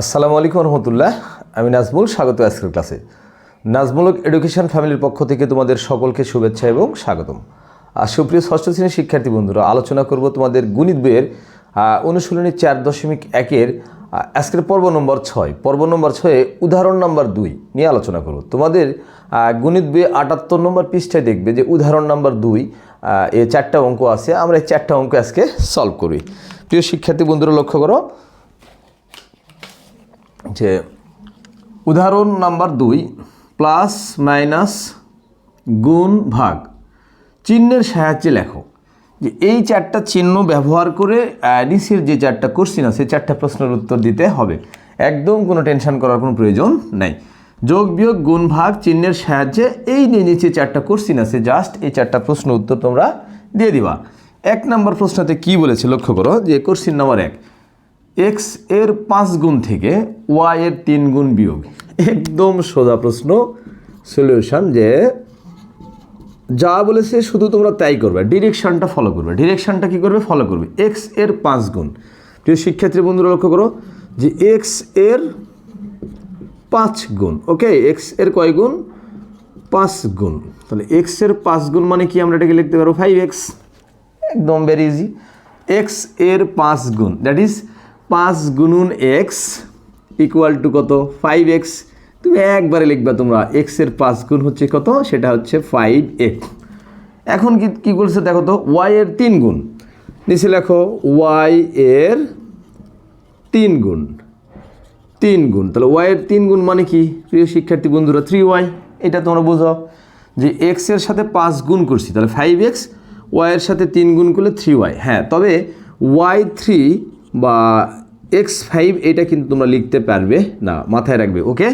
আসসালামু আলাইকুম রহমতুল্লাহ। আমি নাজমুল, স্বাগত আজকের ক্লাসে। নাজমুলক এডুকেশন ফ্যামিলির পক্ষ থেকে তোমাদের সকলকে শুভেচ্ছা এবং স্বাগতম। আর সুপ্রিয় ষষ্ঠ শ্রেণির শিক্ষার্থী বন্ধুরা, আলোচনা করব তোমাদের গণিত বইয়ের অনুশীলনী চার দশমিক একের আজকের পর্ব নম্বর ছয়। পর্ব নম্বর ছয়ে উদাহরণ নম্বর দুই নিয়ে আলোচনা করব। তোমাদের গণিত বইয়ে আটাত্তর নম্বর পৃষ্ঠায় দেখবে যে উদাহরণ নম্বর দুই এ চারটা অঙ্ক আছে। আমরা এই চারটা অঙ্ক আজকে সলভ করি। প্রিয় শিক্ষার্থী বন্ধুরা, লক্ষ্য করো। যে উদাহরণ নাম্বার দুই, প্লাস মাইনাস গুণ ভাগ। চিহ্নের সাহায্যে লেখো যে এই চারটা চিহ্ন ব্যবহার করে নিচের যে চারটা কোশ্চিন আছে চারটা প্রশ্নের উত্তর দিতে হবে। একদম কোনো টেনশন করার কোনো প্রয়োজন নাই। যোগ বিয়োগ গুণ ভাগ চিহ্নের সাহায্যে এই নিয়ে নিচে চারটা কোশ্চিন আছে, জাস্ট এই চারটা প্রশ্ন উত্তর তোমরা দিয়ে দিবা। এক নম্বর প্রশ্নতে কি বলেছে, লক্ষ্য করো যে কোশ্চিন নাম্বার এক এক্সের পাঁচ গুণ থেকে ওয়াই এর তিন গুণ বিয়োগ। একদম সোজা প্রশ্ন সলিউশন যে যা বলেছে শুধু তোমরা তাই করবে ডিরেকশনটা ফলো করবে। ডিরেকশনটা কি করবে? ফলো করবে। এক্সের পাঁচ গুণ। প্রিয় শিক্ষার্থী বন্ধুরা লক্ষ্য করো যে এক্সের পাঁচ গুণ ওকে এক্সের কয় গুণ? পাঁচ গুণ। তাহলে এক্সের পাঁচ গুণ মানে কি আমরা এটাকে লিখতে পারব? ফাইভ এক্স একদম ভেরি ইজি এক্সের পাঁচ গুণ। দ্যাট ইজ পাঁচ গুণুন এক্স ইকুয়াল টু কত? ফাইভ এক্স তুমি একবারে লিখবা তোমরা এক্সের পাঁচ গুণ হচ্ছে কত? সেটা হচ্ছে ফাইভ এক্স এখন কি, কী বলছে দেখো তো? ওয়াই এর তিন গুণ। নিচে লেখো ওয়াই এর তিন গুণ। তিন গুণ। তাহলে ওয়াইয়ের তিন গুণ মানে কি? প্রিয় শিক্ষার্থী বন্ধুরা থ্রি ওয়াই এটা তোমরা বুঝো যে এক্সের সাথে পাঁচ গুণ করছি, তাহলে ফাইভ এক্স ওয়াইয়ের সাথে তিন গুণ করলে থ্রি ওয়াই হ্যাঁ তবে ওয়াই থ্রি বা এক্স ফাইভ এটা কিন্তু তোমরা লিখতে পারবে। না, মাথায় রাখবে ওকে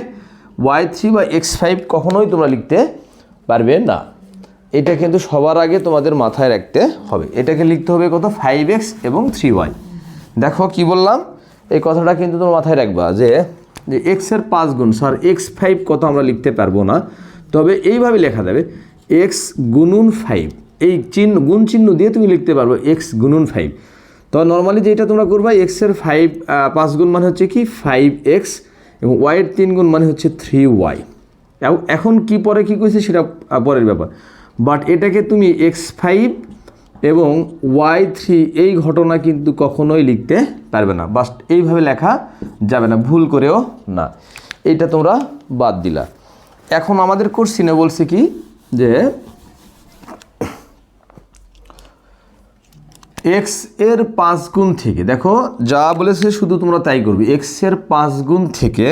ওয়াই থ্রি বা এক্স ফাইভ কখনোই তোমরা লিখতে পারবে না। এটা কিন্তু সবার আগে তোমাদের মাথায় রাখতে হবে। এটাকে লিখতে হবে কত? ফাইভ এক্স এবং থ্রি ওয়াই দেখো কি বললাম? এই কথাটা কিন্তু তোমার মাথায় রাখবা যে যে এক্সের পাঁচ গুণ স্যার এক্স ফাইভ কত আমরা লিখতে পারব না। তবে এইভাবে লেখা যাবে এক্স গুনুন ফাইভ এই চিহ্ন, গুণ চিহ্ন দিয়ে তুমি লিখতে পারব এক্স গুনুন ফাইভ তো নর্মালি যেটা তোমরা করবা এক্সের ফাইভ পাঁচ গুণ মানে হচ্ছে কি? ফাইভ এক্স এবং ওয়াইয়ের তিন গুণ মানে হচ্ছে থ্রি ওয়াই এখন কি পরে কি কইছে সেটা পরের ব্যাপার। বাট এটাকে তুমি এক্স ফাইভ এবং ওয়াই থ্রি এই ঘটনা কিন্তু কখনোই লিখতে পারবে না। বাস এইভাবে লেখা যাবে না, ভুল করেও না। এইটা তোমরা বাদ দিলা। এখন আমাদের কোর্সিনে বলছে কি? যে এক্সের পাঁচ গুণ থেকে, দেখো, যা বলেছে শুধু তোমরা তাই করবে এক্সের পাঁচ গুণ থেকে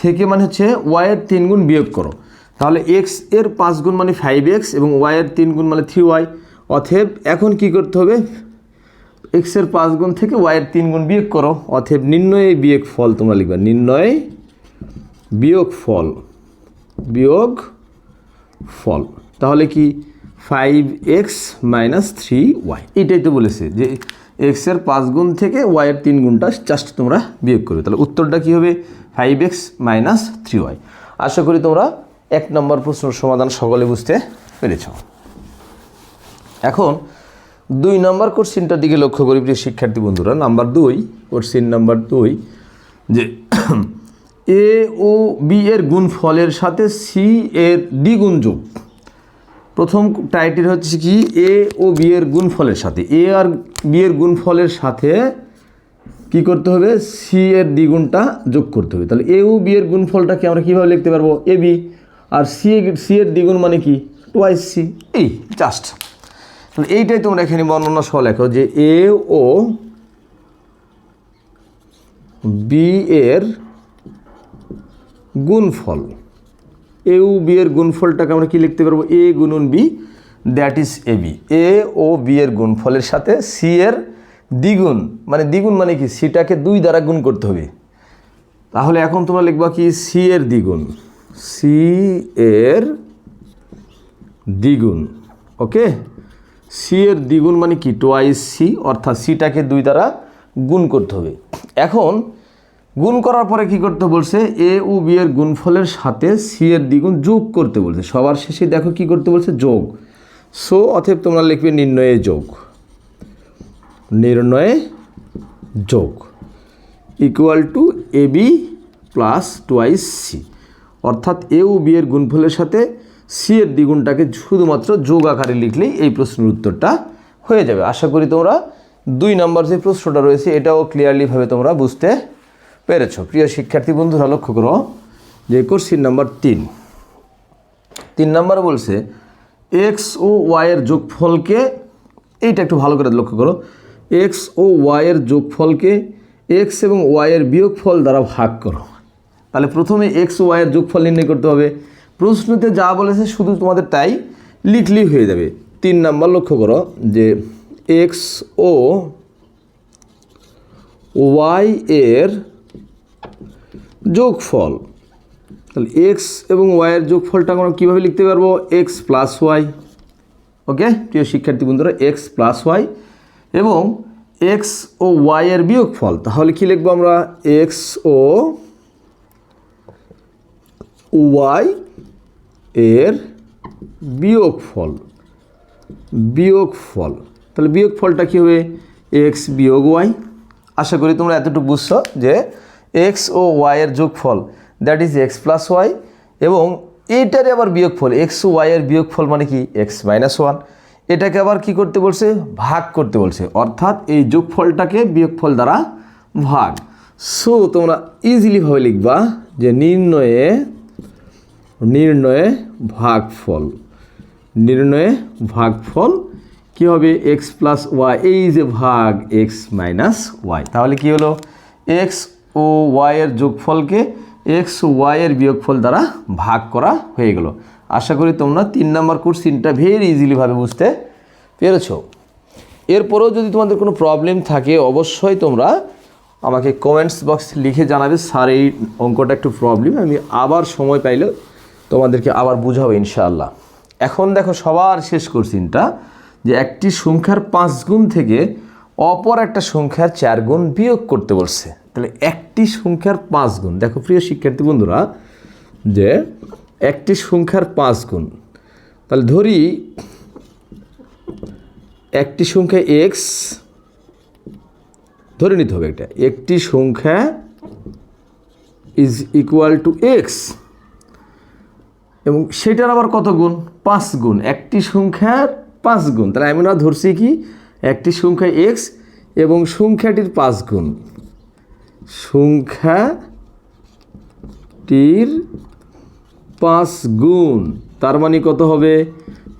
থেকে মানে হচ্ছে ওয়াই এর তিন গুণ বিয়োগ করো। তাহলে এক্সের পাঁচ গুণ মানে ফাইভ এক্স এবং ওয়াই এর তিন গুণ মানে থ্রি ওয়াই অথেব এখন কি করতে হবে? এক্সের পাঁচ গুণ থেকে ওয়াই এর তিন গুণ বিয়োগ করো অথেব নির্ণয় বিয়োগ ফল তোমরা লিখবে, নির্ণয় বিয়োগ ফল বিয়োগ ফল। তাহলে কি? Five x minus three y এটাই তো বলেছে যে এক্সের পাঁচ গুণ থেকে ওয়াইয়ের তিন গুণটা জাস্ট তোমরা বিয়োগ করবে। তাহলে উত্তরটা কী হবে? Five x minus three y আশা করি তোমরা এক নম্বর প্রশ্নের সমাধান সকলে বুঝতে পেরেছ। এখন দুই নম্বর কোশ্চিনটার দিকে লক্ষ্য করি প্রিয় শিক্ষার্থী বন্ধুরা। নাম্বার দুই কোশ্চিন নাম্বার দুই, যে এ ও বি এর গুণফলের সাথে সি এর দ্বিগুণ যোগ। প্রথম টাইটেল হচ্ছে কি এ ও বি এর গুণফলের সাথে। এ আর বি এর গুণফলের সাথে কি করতে হবে? সি এর দ্বিগুণটা যোগ করতে হবে। তাহলে এ ও বি এর গুণফলটাকে আমরা কীভাবে লিখতে পারব? এ বি আর সি সি এর দ্বিগুণ মানে কি? টোয়াইস সি এই জাস্ট তাহলে এইটাই তোমরা এখানে বর্ণনা সহ লেখো যে এ ও বি এর গুণফল। এ বি এর গুণফলটাকে আমরা কি লিখতে পারব? এ গুণন B, that is A B. A O B এর গুণফলের সাথে সি এর দ্বিগুণ মানে দ্বিগুণ মানে কি? সিটাকে দুই দ্বারা গুণ করতে হবে। তাহলে এখন তোমরা লিখবা কি? সি এর দ্বিগুণ। সি এর দ্বিগুণ, ওকে? সি এর দ্বিগুণ মানে কি? টোয়াইস সি, অর্থাৎ সিটাকে দুই দ্বারা গুণ করতে হবে। এখন গুণ করার পরে কি করতে বলছে? এ ও বি এর গুণফলের সাথে সি এর দ্বিগুণ যোগ করতে বলছে। সবার শেষে দেখো কি করতে বলছে? যোগ। সো, অতএব তোমরা লিখবে নির্ণয়ে যোগ। নির্ণয়ে যোগ। Equal to A B plus twice C. অর্থাৎ এ ও বি এর গুণফলের সাথে সি এর দ্বিগুণটাকে শুধুমাত্র যোগ আকারে লিখলেই এই প্রশ্নের উত্তরটা হয়ে যাবে। আশা করি তোমরা দুই নম্বর যে প্রশ্নটা রয়েছে, এটাও ক্লিয়ারলিভাবে তোমরা বুঝতে পেরেছ। প্রিয় শিক্ষার্থী বন্ধুরা, লক্ষ্য করো, যে কোশ্চিন নাম্বার তিন। তিন নাম্বার বলছে এক্স ও ওয়াইয়ের যোগফলকে, এইটা একটু ভালো করে লক্ষ্য করো এক্স ও ওয়াইয়ের যোগফলকে এক্স এবং ওয়াইয়ের বিয়োগফল দ্বারা ভাগ করো। তাহলে প্রথমে এক্স ও ওয়াইয়ের যোগফল নির্ণয় করতে হবে। প্রশ্নতে যা বলেছে শুধু তোমাদের তাই লিখলেই হয়ে যাবে। তিন নাম্বার লক্ষ্য করো, যে এক্স ও ওয়াই এর যোগফল। তাহলে এক্স এবং ওয়াইয়ের যোগফলটা আমরা কীভাবে লিখতে পারব? এক্স প্লাস ওয়াই ওকে প্রিয় শিক্ষার্থী বন্ধুরা এক্স প্লাস ওয়াই এবং এক্স ও ওয়াইয়ের বিয়োগফল। তাহলে কী লিখব আমরা? এক্স ও ওয়াই এর বিয়োগফল। বিয়োগফল। তাহলে বিয়োগফলটা কী হবে? এক্স বিয়োগ ওয়াই আশা করি তোমরা এতটুকু বুঝছ যে এক্স ও ওয়াইয়ের যোগফল that is x plus y, এবং এইটারে আবার বিয়োগফল, এক্স ও ওয়াইয়ের বিয়োগফল মানে কি? X minus one. এটাকে আবার কি করতে বলছে? ভাগ করতে বলছে। অর্থাৎ এই যোগফলটাকে বিয়োগফল দ্বারা ভাগ। সো তোমরা ইজিলিভাবে লিখবা যে নির্ণয়ে নির্ণয়ে ভাগফল। নির্ণয়ে ভাগফল কী হবে? এক্স প্লাস ওয়াই, এই যে ভাগ এক্স মাইনাস ওয়াই। তাহলে কি হলো? এক্স ও ওয়াইয়ের যোগফলকে এক্স ওয়াইয়ের বিয়োগফল দ্বারা ভাগ করা হয়ে গেল। আশা করি তোমরা তিন নম্বর কোর্সিনটা ভেরি ইজিলিভাবে বুঝতে পেরেছ। এরপরেও যদি তোমাদের কোনো প্রবলেম থাকে, অবশ্যই তোমরা আমাকে কমেন্টস বক্স লিখে জানাবে। স্যার, এই অঙ্কটা একটু প্রবলেম আমি আবার সময় পাইলে তোমাদেরকে আবার বুঝাবো ইনশাআল্লাহ। এখন দেখো সবার শেষ কোশ্চিনটা যে একটি সংখ্যার পাঁচ গুণ থেকে অপর একটা সংখ্যার চার গুণ বিয়োগ করতে বলছে। তাহলে একটি সংখ্যার পাঁচ গুণ। দেখো প্রিয় শিক্ষার্থী বন্ধুরা, যে একটি সংখ্যার পাঁচ গুণ। তাহলে ধরি, একটি সংখ্যা এক্স ধরে নিতে হবে এটা, একটি সংখ্যা ইজ ইকুয়াল টু এক্স এবং সেটার আবার কত গুণ? পাঁচ গুণ। একটি সংখ্যার পাঁচ গুণ। তাহলে আমি আমরা ধরছি কি? একটি সংখ্যা এক্স এবং সংখ্যাটির পাঁচ গুণ। সংখ্যাটির পাঁচ গুণ। তার মানে কত হবে?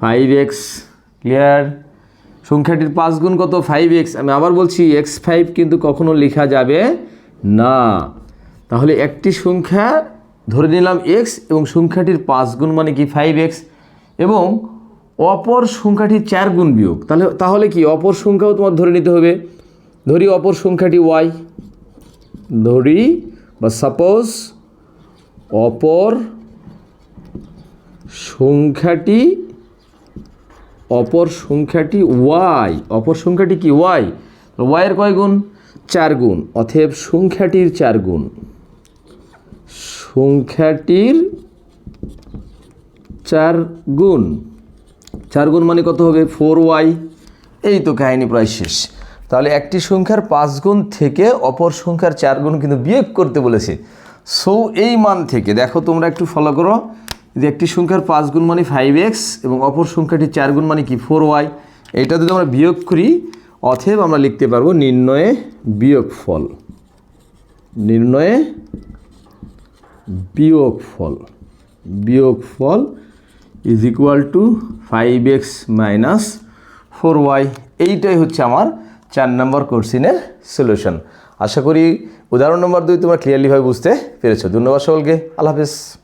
ফাইভ এক্স ক্লিয়ার সংখ্যাটির পাঁচ গুণ কত? ফাইভ এক্স আমি আবার বলছি এক্স ফাইভ কিন্তু কখনো লেখা যাবে না। তাহলে একটি সংখ্যা ধরে নিলাম এক্স এবং সংখ্যাটির পাঁচ গুণ মানে কি? ফাইভ এক্স এবং অপর সংখ্যাটির চার গুণ বিয়োগ। তাহলে তাহলে কি? অপর সংখ্যাও তোমার ধরে নিতে হবে। ধরি অপর সংখ্যাটি ওয়াই ধরি বা সাপোজ অপর সংখ্যাটি অপর সংখ্যাটি ওয়াই অপর সংখ্যাটি কি ওয়াই ওয়াইয়ের কয় গুণ চার গুণ অতএব সংখ্যাটির চার গুণ সংখ্যাটির চার গুণ চার গুণ মানে কত হবে ফোর ওয়াই এই তো কাহিনী প্রায় শেষ তাহলে একটি সংখ্যার পাঁচ গুণ থেকে অপর সংখ্যার চার গুণ কিন্তু বিয়োগ করতে বলেছে। সো এই মান থেকে, দেখো তোমরা একটু ফলো করো। যে একটি সংখ্যার পাঁচ গুণ মানে ফাইভ এক্স এবং অপর সংখ্যাটি চার গুণ মানে কি? ফোর ওয়াই এটা যদি আমরা বিয়োগ করি অথব আমরা লিখতে পারব নির্ণয়ে বিয়োগ ফল নির্ণয়ে বিয়োগফল। বিয়োগফল is equal to five x minus four y এইটাই হচ্ছে আমার চার নম্বর কোশ্চিনের সলিউশন আশা করি উদাহরণ নম্বর দুই তোমরা ক্লিয়ারলিভাবে বুঝতে পেরেছ। ধন্যবাদ সকলকে। আল্লাহ হাফিজ।